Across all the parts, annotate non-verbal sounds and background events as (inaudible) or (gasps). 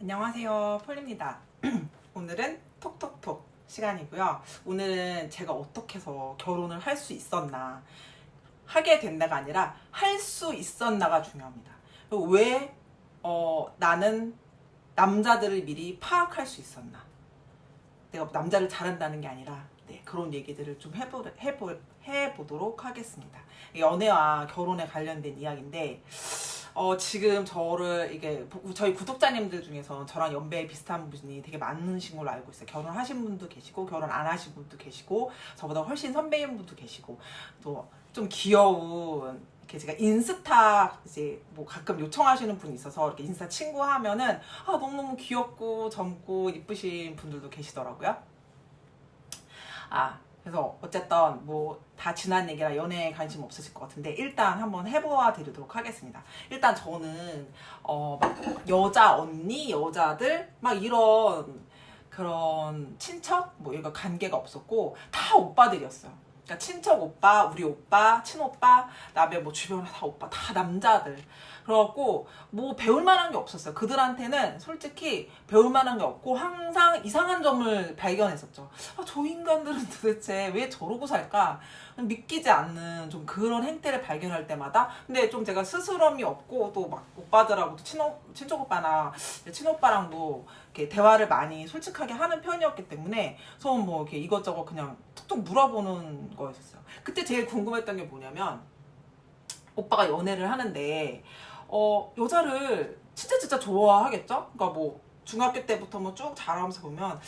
안녕하세요. 폴입니다. (clears throat) 오늘은 톡톡톡 시간이고요. 오늘은 제가 어떻게 해서 결혼을 할 수 있었나, 하게 된다가 아니라 할 수 있었나가 중요합니다. 왜 어, 나는 남자들을 미리 파악할 수 있었나? 내가 남자를 잘한다는 게 아니라 네, 그런 얘기들을 좀 해보, 해보, 해보도록 하겠습니다. 연애와 결혼에 관련된 이야기인데 어, 지금 저를 이게 저희 구독자님들 중에서 저랑 연배 비슷한 분이 되게 많으신 걸로 알고 있어요. 결혼하신 분도 계시고 결혼 안 하신 분도 계시고 저보다 훨씬 선배인 분도 계시고 또 좀 귀여운 이렇게 제가 인스타 이제 뭐 가끔 요청하시는 분이 있어서 이렇게 인스타 친구 하면은 아 너무너무 귀엽고 젊고 이쁘신 분들도 계시더라고요. 아 그래서 어쨌든 뭐 다 지난 얘기라 연애에 관심 없으실 것 같은데 일단 한번 해보아 드리도록 하겠습니다. 일단 저는 어 막 여자 언니 여자들 막 이런 그런 친척 뭐 이거 관계가 없었고 다 오빠들이었어요. 그러니까 친척 오빠, 우리 오빠, 친오빠, 남의 뭐 주변에 다 오빠, 다 남자들. 그래갖고 뭐 배울 만한 게 없었어요. 그들한테는 솔직히 배울 만한 게 없고 항상 이상한 점을 발견했었죠. 아, 저 인간들은 도대체 왜 저러고 살까? 믿기지 않는 좀 그런 행태를 발견할 때마다 근데 좀 제가 스스럼이 없고 또 막 오빠들하고도 친오, 친척 오빠나 친오빠랑도 이렇게 대화를 많이 솔직하게 하는 편이었기 때문에 저는 뭐 이렇게 이것저것 그냥 툭툭 물어보는 거였었어요. 그때 제일 궁금했던 게 뭐냐면 오빠가 연애를 하는데 어 여자를 진짜 진짜 좋아하겠죠? 그러니까 뭐 중학교 때부터 뭐 쭉 자라면서 보면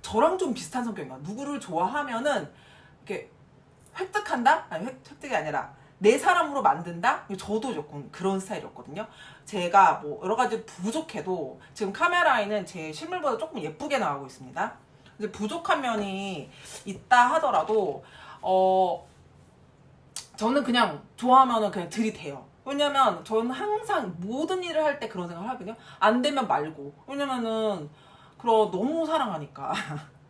저랑 좀 비슷한 성격인가 누구를 좋아하면은 이렇게 획득한다? 아니 획, 획득이 아니라 내 사람으로 만든다? 저도 조금 그런 스타일이었거든요. 제가 뭐 여러 가지 부족해도 지금 카메라에는 제 실물보다 조금 예쁘게 나오고 있습니다. 근데 부족한 면이 있다 하더라도 어 저는 그냥 좋아하면은 그냥 들이대요. 왜냐면 저는 항상 모든 일을 할 때 그런 생각을 하거든요. 안 되면 말고. 왜냐면은 그럼 너무 사랑하니까. (laughs)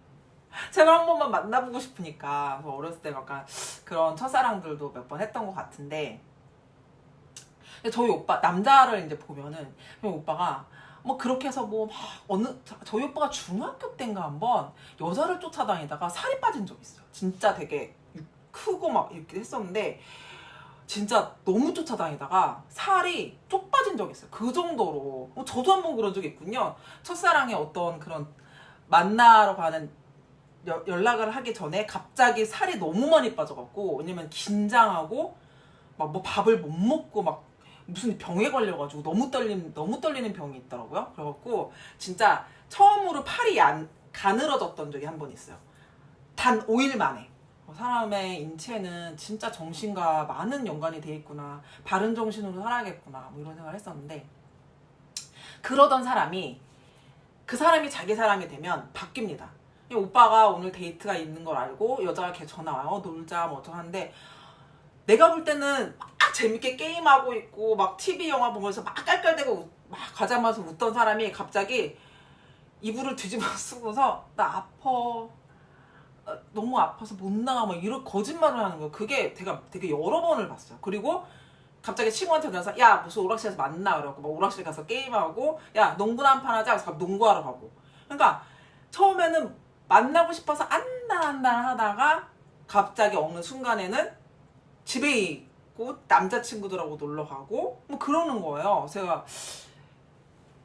(laughs) 제발 한 번만 만나보고 싶으니까 뭐 어렸을 때 약간 그런 첫사랑들도 몇 번 했던 것 같은데 저희 오빠 남자를 이제 보면은 오빠가 뭐 그렇게 해서 뭐 막 어느 저희 오빠가 중학교 때인가 한번 여자를 쫓아다니다가 살이 빠진 적 있어요. 진짜 되게 크고 막 이렇게 했었는데 진짜 너무 쫓아다니다가 살이 쪽 빠진 적이 있어요. 그 정도로 뭐 저도 한 번 그런 적이 있군요. 첫사랑의 어떤 그런 만나러 가는 여- 연락을 하기 전에 갑자기 살이 너무 많이 빠져갖고 왜냐면 긴장하고 막 뭐 밥을 못 먹고 막 무슨 병에 걸려가지고 너무 떨림 너무 떨리는 병이 있더라고요. 그래갖고 진짜 처음으로 팔이 안 가늘어졌던 적이 한 번 있어요. 단 5일 만에. 어, 사람의 인체는 진짜 정신과 많은 연관이 돼 있구나. 바른 정신으로 살아야겠구나. 뭐 이런 생각을 했었는데 그러던 사람이 그 사람이 자기 사람이 되면 바뀝니다. 이 오빠가 오늘 데이트가 있는 걸 알고 여자가 걔 전화 와요. 어, 놀자 뭐 어쩌는데 내가 볼 때는 막 재밌게 게임하고 있고 막 TV 영화 보면서 막 깔깔대고 웃- 막 과자 마서 웃던 사람이 갑자기 이불을 뒤집어 (laughs) 쓰고서 나 아파 어, 너무 아파서 못 나가 막 이런 거짓말을 하는 거예요. 그게 제가 되게 여러 번을 봤어요. 그리고 갑자기 친구한테 전화해서 야 무슨 오락실에서 만나 그러고 막 오락실 가서 게임하고 야 농구나 한 판 하자 그래서 농구하러 가고 그러니까 처음에는 만나고 싶어서 안달안달 하다가 갑자기 어느 순간에는 집에 있고 남자친구들하고 놀러 가고 뭐 그러는 거예요. 제가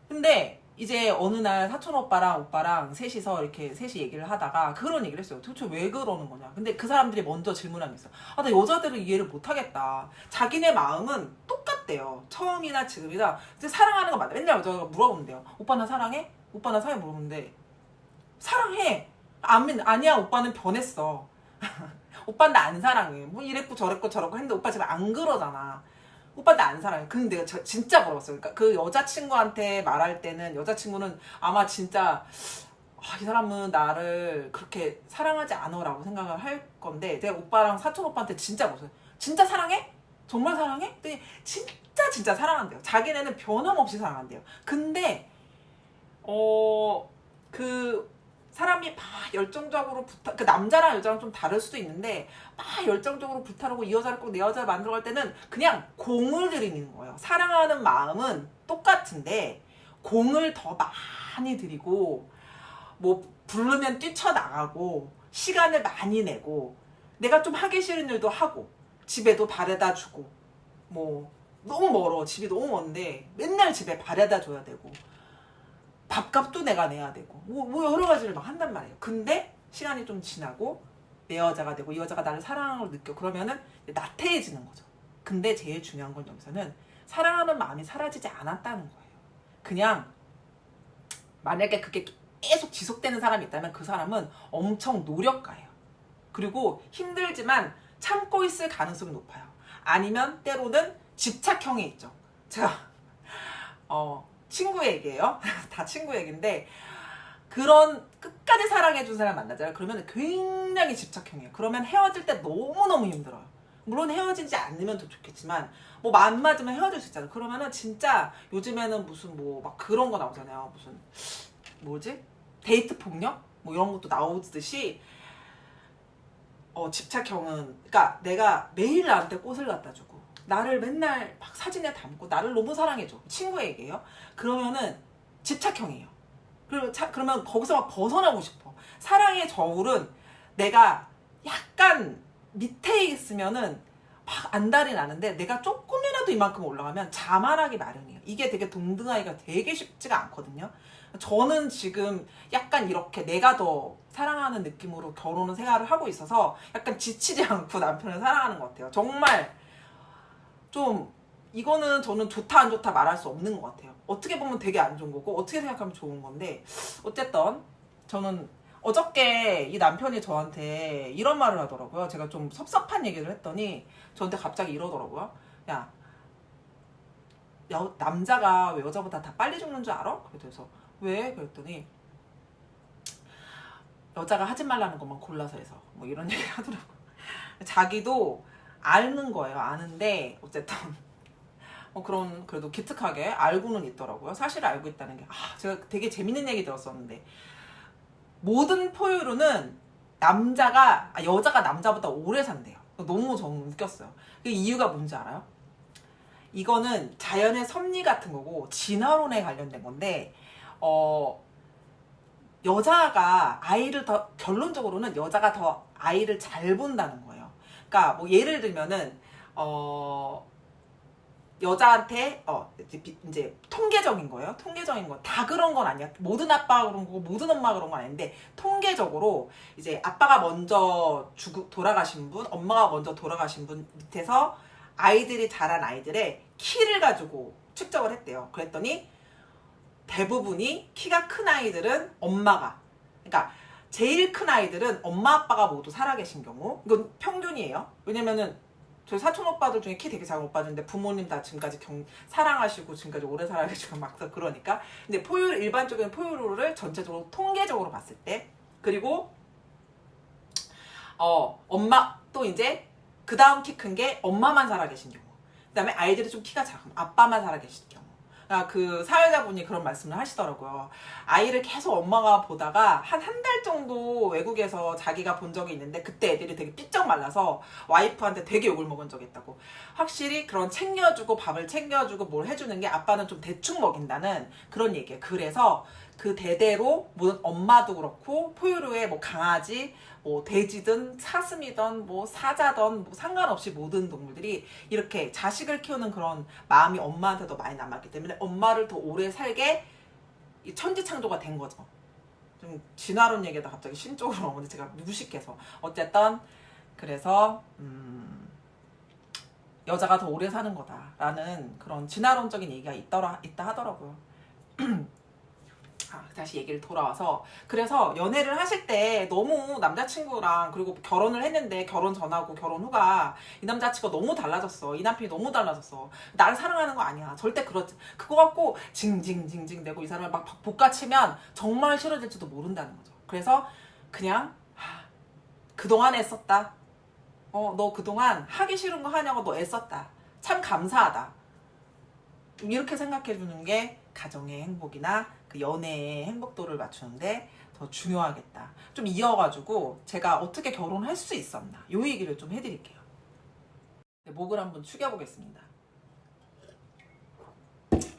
근데 이제 어느 날 사촌 오빠랑 오빠랑 셋이서 이렇게 셋이 얘기를 하다가 그런 얘기를 했어요. 도대체 왜 그러는 거냐. 근데 그 사람들이 먼저 질문한 게 있어요. 아, 나 여자들을 이해를 못 하겠다. 자기네 마음은 똑같대요. 처음이나 지금이나 사랑하는 거 맞아. 맨날 여자가 물어본대요. 오빠 나 사랑해? 오빠 나 사랑해 물어보는데 사랑해. 안 믿, 아니야 오빠는 변했어. (laughs) 오빠 나 안 사랑해. 뭐 이랬고 저랬고 저랬고 했는데 오빠 지금 안 그러잖아. 오빠 나 안 사랑해. 근데 내가 저- 진짜 물어봤어요. 그러니까 그 여자친구한테 말할 때는 여자친구는 아마 진짜 아, 이 사람은 나를 그렇게 사랑하지 않아라고 생각을 할 건데 내가 오빠랑 사촌 오빠한테 진짜 물었어요. 진짜 사랑해? 정말 사랑해? 그랬더니 진짜 진짜 사랑한대요. 자기네는 변함없이 사랑한대요. 근데 어그 사람이 막 열정적으로 부탁 그 남자랑 여자랑 좀 다를 수도 있는데 막 열정적으로 불타르고 이 여자를 꼭 내 여자를 만들어 갈 때는 그냥 공을 들이는 거예요. 사랑하는 마음은 똑같은데 공을 더 많이 들이고 뭐 부르면 뛰쳐나가고 시간을 많이 내고 내가 좀 하기 싫은 일도 하고 집에도 바래다 주고 뭐 너무 멀어 집이 너무 먼데 맨날 집에 바래다 줘야 되고 밥값도 내가 내야 되고 뭐, 뭐 여러 가지를 막 한단 말이에요 근데 시간이 좀 지나고 내 여자가 되고 이 여자가 나를 사랑하는 걸 느껴 그러면은 나태해지는 거죠 근데 제일 중요한 건 여기서는 사랑하는 마음이 사라지지 않았다는 거예요 그냥 만약에 그게 계속 지속되는 사람이 있다면 그 사람은 엄청 노력가예요. 그리고 힘들지만 참고 있을 가능성이 높아요. 아니면 때로는 집착형이 있죠. 제가 어, 친구 얘기예요. (laughs) 다 친구 얘기인데 그런 끝까지 사랑해준 사람 만나잖아요. 그러면 굉장히 집착형이에요. 그러면 헤어질 때 너무너무 힘들어요. 물론 헤어지지 않으면 더 좋겠지만 뭐안 맞으면 헤어질 수 있잖아요. 그러면은 진짜 요즘에는 무슨 뭐 막 그런 거 나오잖아요. 무슨 뭐지? 데이트 폭력? 뭐 이런 것도 나오듯이 어, 집착형은 그러니까 내가 매일 나한테 꽃을 갖다 주고 나를 맨날 막 사진에 담고 나를 너무 사랑해줘. 친구에게요. 그러면은 집착형이에요. 그리고 차, 그러면 거기서 막 벗어나고 싶어. 사랑의 저울은 내가 약간 밑에 있으면은 막 안달이 나는데 내가 조금이라도 이만큼 올라가면 자만하기 마련이에요. 이게 되게 동등하기가 되게 쉽지가 않거든요. 저는 지금 약간 이렇게 내가 더 사랑하는 느낌으로 결혼을 생활을 하고 있어서 약간 지치지 않고 남편을 사랑하는 것 같아요. 정말 좀 이거는 저는 좋다 안 좋다 말할 수 없는 것 같아요. 어떻게 보면 되게 안 좋은 거고 어떻게 생각하면 좋은 건데 어쨌든 저는 어저께 이 남편이 저한테 이런 말을 하더라고요. 제가 좀 섭섭한 얘기를 했더니 저한테 갑자기 이러더라고요. 야, 여, 남자가 왜 여자보다 다 빨리 죽는 줄 알아? 그래서 왜? 그랬더니 여자가 하지 말라는 것만 골라서 해서 뭐 이런 (laughs) 얘기를 하더라고요. 자기도 아는 거예요. 아는데 어쨌든 (laughs) 뭐 그런 그래도 기특하게 알고는 있더라고요. 사실 알고 있다는 게 아, 제가 되게 재밌는 얘기 들었었는데 모든 포유류는 남자가 아, 여자가 남자보다 오래 산대요. 너무 저는 웃겼어요. 그 이유가 뭔지 알아요? 이거는 자연의 섭리 같은 거고 진화론에 관련된 건데 어 여자가 아이를 더 결론적으로는 여자가 더 아이를 잘 본다는 거예요. 그러니까 뭐 예를 들면은 어 여자한테 어 이제, 비- 이제 통계적인 거예요. 통계적인 거다 그런 건 아니야. 모든 아빠가 그런 거고 모든 엄마가 그런 건 아닌데 통계적으로 이제 아빠가 먼저 죽 돌아가신 분, 엄마가 먼저 돌아가신 분 밑에서 아이들이 자란 아이들의 키를 가지고 측정을 했대요. 그랬더니 대부분이 키가 큰 아이들은 엄마가 그러니까 제일 큰 아이들은 엄마 아빠가 모두 살아계신 경우 이건 평균이에요. 왜냐면은 저희 사촌 오빠들 중에 키 되게 작은 오빠들인데 부모님 다 지금까지 경, 사랑하시고 지금까지 오래 살아계시고 막 그러니까. 근데 포유 일반적인 포유류를 전체적으로 통계적으로 봤을 때 그리고 어 엄마 또 이제 그 다음 키 큰 게 엄마만 살아계신 경우. 그 다음에 아이들이 좀 키가 작으면 아빠만 살아계신 경우. 아, 그 사회자분이 그런 말씀을 하시더라고요. 아이를 계속 엄마가 보다가 한 한 달 정도 외국에서 자기가 본 적이 있는데 그때 애들이 되게 삐쩍 말라서 와이프한테 되게 욕을 먹은 적이 있다고. 확실히 그런 챙겨주고 밥을 챙겨주고 뭘 해주는 게 아빠는 좀 대충 먹인다는 그런 얘기예요. 그래서 그 대대로 모든 엄마도 그렇고 포유류의 뭐 강아지, 뭐 돼지든 사슴이든 뭐 사자든 뭐 상관없이 모든 동물들이 이렇게 자식을 키우는 그런 마음이 엄마한테도 많이 남았기 때문에 엄마를 더 오래 살게 이 천지창조가 된 거죠. 좀 진화론 얘기다 갑자기 신쪽으로 나오는데 (laughs) 제가 무식해서 어쨌든 그래서 음, 여자가 더 오래 사는 거다라는 그런 진화론적인 얘기가 있더라 있다 하더라고요. (clears throat) 아, 다시 얘기를 돌아와서. 그래서 연애를 하실 때 너무 남자친구랑 그리고 결혼을 했는데 결혼 전하고 결혼 후가 이 남자친구가 너무 달라졌어. 이 남편이 너무 달라졌어. 나를 사랑하는 거 아니야. 절대 그렇지. 그거 갖고 징징징징 대고 이 사람을 막 복가치면 정말 싫어질지도 모른다는 거죠. 그래서 그냥 하, 그동안 애썼다. 어 너 그동안 하기 싫은 거 하냐고 너 애썼다. 참 감사하다 이렇게 생각해 주는 게 가정의 행복이나 그 연애의 행복도를 맞추는데 더 중요하겠다. 좀 이어가지고 제가 어떻게 결혼할 수 있었나 요 얘기를 좀 해드릴게요. 네, 목을 한번 축여보겠습니다.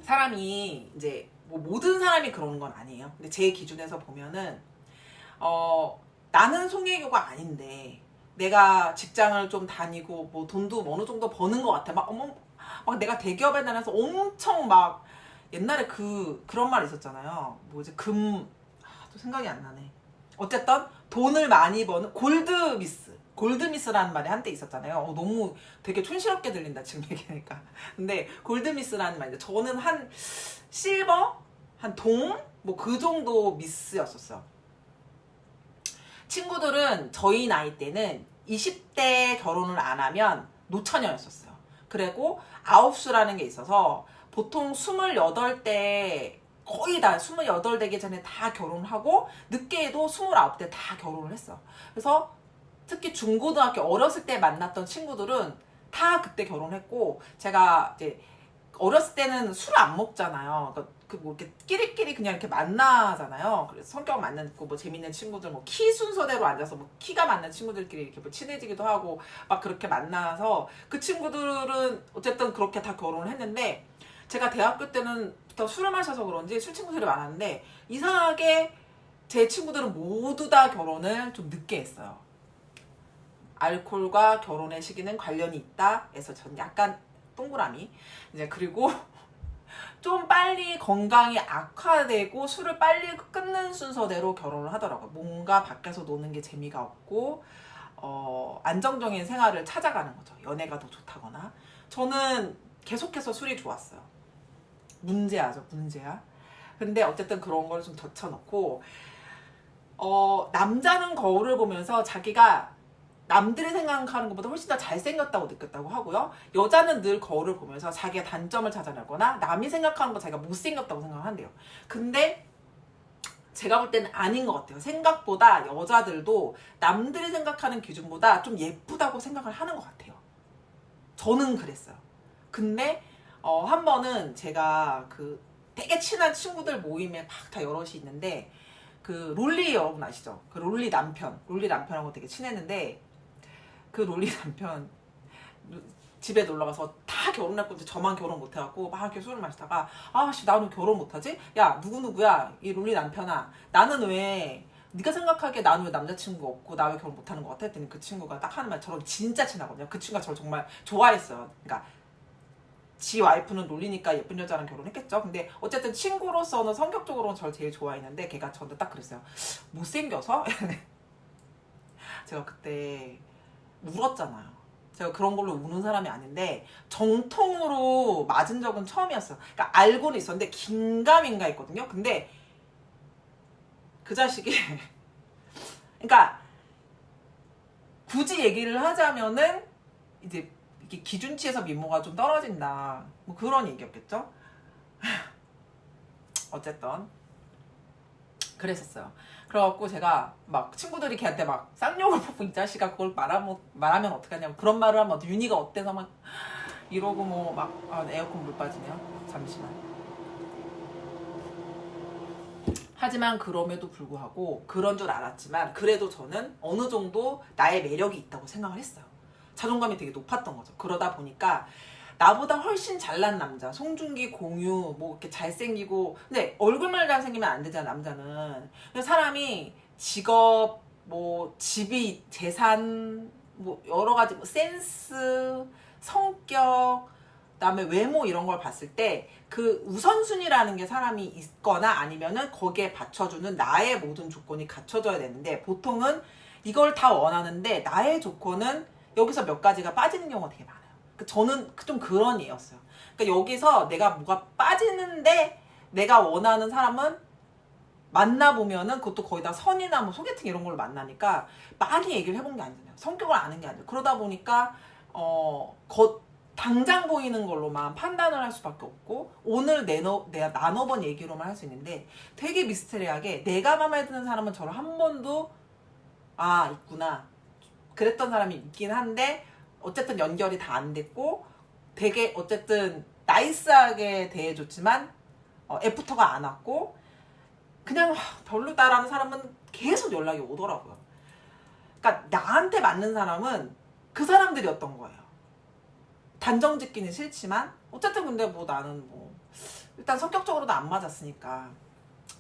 사람이 이제 뭐 모든 사람이 그러는 건 아니에요. 근데 제 기준에서 보면은 어 나는 송혜교가 아닌데 내가 직장을 좀 다니고 뭐 돈도 어느 정도 버는 것 같아. 막 어머 막 내가 대기업에 다녀서 엄청 막 옛날에 그 그런 말 있었잖아요. 뭐지 금 아, 또 생각이 안 나네. 어쨌든 돈을 많이 버는 골드미스. 골드미스라는 말이 한때 있었잖아요. 어, 너무 되게 촌스럽게 들린다 지금 얘기하니까. (laughs) 근데 골드미스라는 말인데 저는 한 실버, 한 동, 뭐 그 정도 미스였었어요. 친구들은 저희 나이 때는 20대 결혼을 안 하면 노처녀였었어요. 그리고 아홉수라는 게 있어서 보통 28대 거의 다 28 되기 전에 다 결혼하고 늦게도 29대 다 결혼을 했어. 그래서 특히 중고등학교 어렸을 때 만났던 친구들은 다 그때 결혼했고 제가 이제 어렸을 때는 술안 먹잖아요. 그러니까 그뭐 이렇게 끼리끼리 그냥 이렇게 만나잖아요. 그래서 성격 맞는 뭐 재밌는 친구들 뭐 키 순서대로 앉아서 뭐 키가 맞는 친구들끼리 이렇게 뭐 친해지기도 하고 막 그렇게 만나서 그 친구들은 어쨌든 그렇게 다 결혼을 했는데 제가 대학교 때는 부터 술을 마셔서 그런지 술 친구들이 많았는데 이상하게 제 친구들은 모두 다 결혼을 좀 늦게 했어요. 알코올과 결혼의 시기는 관련이 있다. 해서 전 약간 동그라미. 이제 그리고 (laughs) 좀 빨리 건강이 악화되고 술을 빨리 끊는 순서대로 결혼을 하더라고요. 뭔가 밖에서 노는 게 재미가 없고 어, 안정적인 생활을 찾아가는 거죠. 연애가 더 좋다거나. 저는 계속해서 술이 좋았어요. 문제야죠, 문제야. 근데 어쨌든 그런 걸 좀 젖혀놓고 어, 남자는 거울을 보면서 자기가 남들이 생각하는 것보다 훨씬 더 잘생겼다고 느꼈다고 하고요. 여자는 늘 거울을 보면서 자기의 단점을 찾아내거나 남이 생각하는 거 자기가 못생겼다고 생각한대요. 근데 제가 볼 때는 아닌 것 같아요. 생각보다 여자들도 남들이 생각하는 기준보다 좀 예쁘다고 생각을 하는 것 같아요. 저는 그랬어요. 근데 어, 한 번은 제가 그 되게 친한 친구들 모임에 막 다 여럿이 있는데 그 롤리 여러분 아시죠? 그 롤리 남편, 롤리 남편하고 되게 친했는데 그 롤리 남편 집에 놀러 가서 다 결혼할 건데 저만 결혼 못 해갖고 막 이렇게 술을 마시다가 아씨 나는 결혼 못하지? 야 누구 누구야 이 롤리 남편아 나는 왜 네가 생각하기에 나는 왜 남자친구가 없고 나 왜 결혼 못하는 것 같아? 했더니 그 친구가 딱 하는 말 저랑 진짜 친하거든요. 그 친구가 저를 정말 좋아했어요. 그러니까 지 와이프는 롤리니까 예쁜 여자랑 결혼했겠죠. 근데 어쨌든 친구로서는 성격적으로는 저를 제일 좋아했는데 걔가 저한테 딱 그랬어요. 못생겨서? (laughs) 제가 그때 울었잖아요. 제가 그런 걸로 우는 사람이 아닌데 정통으로 맞은 적은 처음이었어요. 그러니까 알고는 있었는데 긴가민가 했거든요. 근데 그 자식이 (laughs) 그러니까 굳이 얘기를 하자면은 이제 이게 기준치에서 미모가 좀 떨어진다. 뭐 그런 얘기였겠죠? (laughs) 어쨌든 그랬었어요. 그래갖고 제가 막 친구들이 걔한테 막 쌍욕을 뽑고 이 자식아 그걸 말하면 말하면 어떡하냐고 그런 말을 하면 윤희가 어때서 막 (gasps) 이러고 뭐 막 아, 에어컨 물 빠지네요. 잠시만. 하지만 그럼에도 불구하고 그런 줄 알았지만 그래도 저는 어느 정도 나의 매력이 있다고 생각을 했어요. 자존감이 되게 높았던 거죠. 그러다 보니까 나보다 훨씬 잘난 남자, 송중기 공유, 뭐 이렇게 잘생기고, 근데 얼굴만 잘생기면 안 되잖아, 남자는. 사람이 직업, 뭐, 집이, 재산, 뭐, 여러 가지, 뭐, 센스, 성격, 그다음에 외모 이런 걸 봤을 때 그 우선순위라는 게 사람이 있거나 아니면은 거기에 받쳐주는 나의 모든 조건이 갖춰져야 되는데 보통은 이걸 다 원하는데 나의 조건은 여기서 몇 가지가 빠지는 경우가 되게 많아요. 그 저는 좀 그런 이였어요. 그러니까 여기서 내가 뭐가 빠지는데 내가 원하는 사람은 만나보면은 그것도 거의 다 선이나 뭐 소개팅 이런 걸로 만나니까 많이 얘기를 해본 게 아니잖아요. 성격을 아는 게 아니에요. 그러다 보니까 어, 겉, 당장 보이는 걸로만 판단을 할 수밖에 없고 오늘 내너, 내가 나눠본 얘기로만 할 수 있는데 되게 미스테리하게 내가 마음에 드는 사람은 저를 한 번도 아 있구나 그랬던 사람이 있긴 한데 어쨌든 연결이 다 안 됐고 되게 어쨌든 나이스하게 대해줬지만 어, 애프터가 안 왔고 그냥 하, 별로다라는 사람은 계속 연락이 오더라고요. 그러니까 나한테 맞는 사람은 그 사람들이었던 거예요. 단정 짓기는 싫지만 어쨌든 근데 뭐 나는 뭐 일단 성격적으로도 안 맞았으니까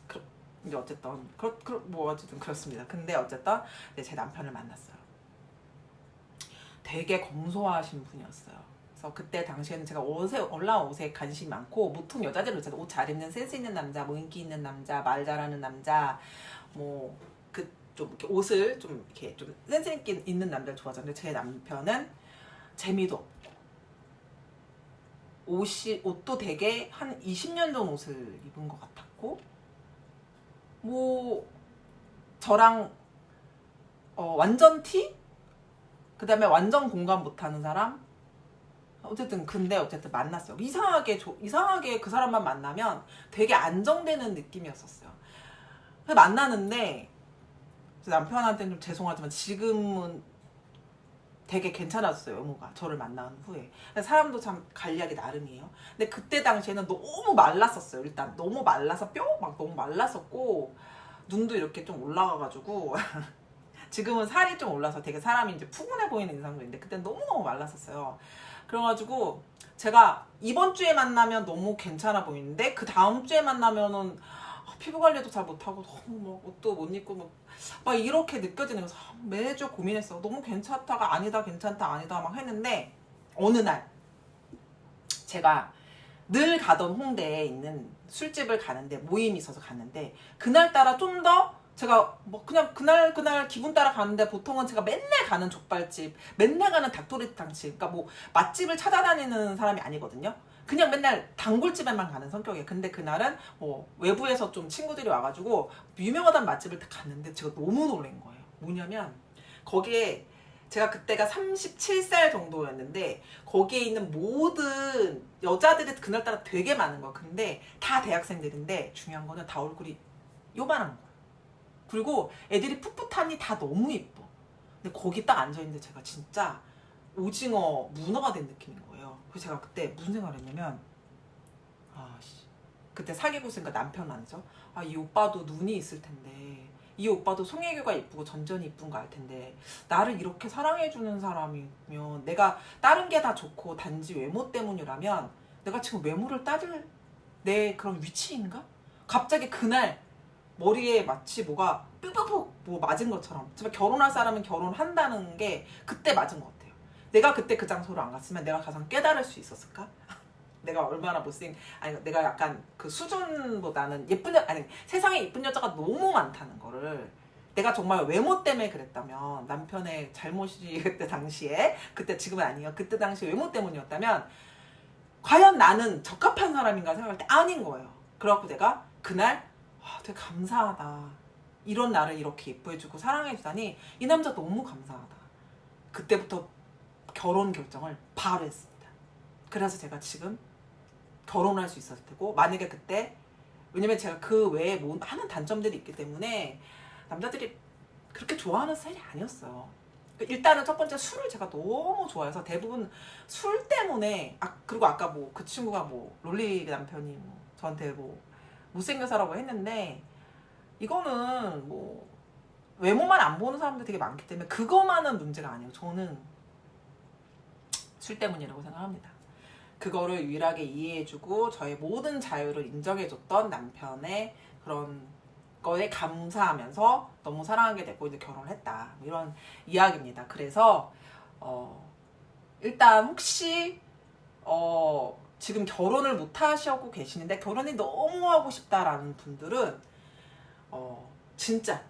그, 이제 어쨌든 그렇 그, 뭐 어쨌든 그렇습니다. 근데 어쨌든 제 남편을 만났어요. 되게 검소하신 분이었어요. 그래서 그때 당시에는 제가 옷에 올라온 옷에 관심이 많고 보통 여자들은 있잖아요. 옷잘 입는 센스 있는 남자, 뭐 인기 있는 남자, 말 잘하는 남자, 뭐 그 좀 옷을 좀 이렇게 좀 센스 있게 있는 남자를 좋아하잖아요. 제 남편은 재미도 없고 옷이 옷도 되게 한 20년 전 옷을 입은 것 같았고 뭐 저랑 어, 완전 티 그 다음에 완전 공감 못하는 사람? 어쨌든 근데 어쨌든 만났어요. 이상하게 조- 이상하게 그 사람만 만나면 되게 안정되는 느낌이었었어요. 만나는데 제 남편한테는 좀 죄송하지만 지금은 되게 괜찮았어요 외모가. 저를 만난 후에. 사람도 참 관리하기 나름이에요. 근데 그때 당시에는 너무 말랐었어요 일단. 너무 말라서 뼈 막 너무 말랐었고 눈도 이렇게 좀 올라가가지고 (laughs) 지금은 살이 좀 올라서 되게 사람이 이제 푸근해 보이는 인상도 있는데 그때 너무너무 말랐었어요 그래가지고 제가 이번 주에 만나면 너무 괜찮아 보이는데 그 다음 주에 만나면은 아, 피부 관리도 잘 못하고 너무 뭐 옷도 못 입고 뭐막 이렇게 느껴지는 거서 매주 고민했어. 너무 괜찮다가 아니다, 괜찮다, 아니다 막 했는데 어느 날 제가 늘 가던 홍대에 있는 술집을 가는데 모임이 있어서 갔는데 그날 따라 좀더 제가 뭐 그냥 그날 그날 기분 따라 가는데 보통은 제가 맨날 가는 족발집, 맨날 가는 닭도리탕집, 그러니까 뭐 맛집을 찾아다니는 사람이 아니거든요. 그냥 맨날 단골집에만 가는 성격이에요. 근데 그날은 뭐 외부에서 좀 친구들이 와가지고 유명하다는 맛집을 딱 갔는데 제가 너무 놀란 거예요. 뭐냐면 거기에 제가 그때가 37살 정도였는데 거기에 있는 모든 여자들이 그날따라 되게 많은 거야. 근데 다 대학생들인데 중요한 거는 다 얼굴이 요만한 거야. 그리고 애들이 풋풋하니 다 너무 예뻐. 근데 거기 딱 앉아있는데 제가 진짜 오징어 문어가 된 느낌인 거예요. 그래서 제가 그때 무슨 생각을 했냐면 아씨 그때 사귀고 있으니까 남편 아니죠? 아 이 오빠도 눈이 있을 텐데 이 오빠도 송혜교가 이쁘고 전전이 이쁜 거 알 텐데 나를 이렇게 사랑해주는 사람이면 내가 다른 게 다 좋고 단지 외모 때문이라면 내가 지금 외모를 따질 내 그런 위치인가? 갑자기 그날 머리에 마치 뭐가 뾰뾰폭 뭐 맞은 것처럼 정말 결혼할 사람은 결혼한다는 게 그때 맞은 것 같아요. 내가 그때 그 장소로 안 갔으면 내가 가장 깨달을 수 있었을까? (laughs) 내가 얼마나 못생 아니 내가 약간 그 수준보다는 예쁜 여 아니 세상에 예쁜 여자가 너무 많다는 거를 내가 정말 외모 때문에 그랬다면 남편의 잘못이 (laughs) 그때 당시에 그때 지금은 아니에요 그때 당시 외모 때문이었다면 과연 나는 적합한 사람인가 생각할 때 아닌 거예요 그래갖고 내가 그날 아, 되게 감사하다. 이런 나를 이렇게 예뻐해주고 사랑해주다니 이 남자 너무 감사하다. 그때부터 결혼 결정을 바로 했습니다. 그래서 제가 지금 결혼할 수 있었을 테고 만약에 그때 왜냐면 제가 그 외에 뭐 많은 단점들이 있기 때문에 남자들이 그렇게 좋아하는 스타일이 아니었어요. 일단은 첫 번째 술을 제가 너무 좋아해서 대부분 술 때문에 아 그리고 아까 뭐 그 친구가 뭐 롤리 남편이 뭐 저한테 뭐 못생겨서라고 했는데 이거는 뭐 외모만 안 보는 사람들 되게 많기 때문에 그거만은 문제가 아니에요. 저는 술 때문이라고 생각합니다. 그거를 유일하게 이해해주고 저의 모든 자유를 인정해줬던 남편의 그런 거에 감사하면서 너무 사랑하게 됐고 이제 결혼을 했다 뭐 이런 이야기입니다. 그래서 어 일단 혹시 어 지금 결혼을 못 하시고 계시는데 결혼이 너무 하고 싶다라는 분들은 어 진짜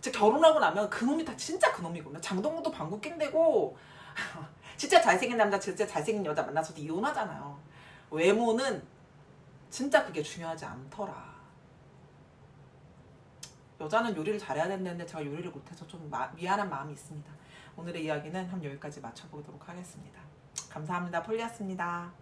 진짜 결혼하고 나면 그놈이 다 진짜 그놈이거든요. 장동건도 방구 낀대고 (laughs) 진짜 잘생긴 남자, 진짜 잘생긴 여자 만나서도 이혼하잖아요. 외모는 진짜 그게 중요하지 않더라. 여자는 요리를 잘해야 된다는데 제가 요리를 못해서 좀 마- 미안한 마음이 있습니다. 오늘의 이야기는 한 여기까지 맞춰보도록 하겠습니다. 감사합니다. 폴리였습니다.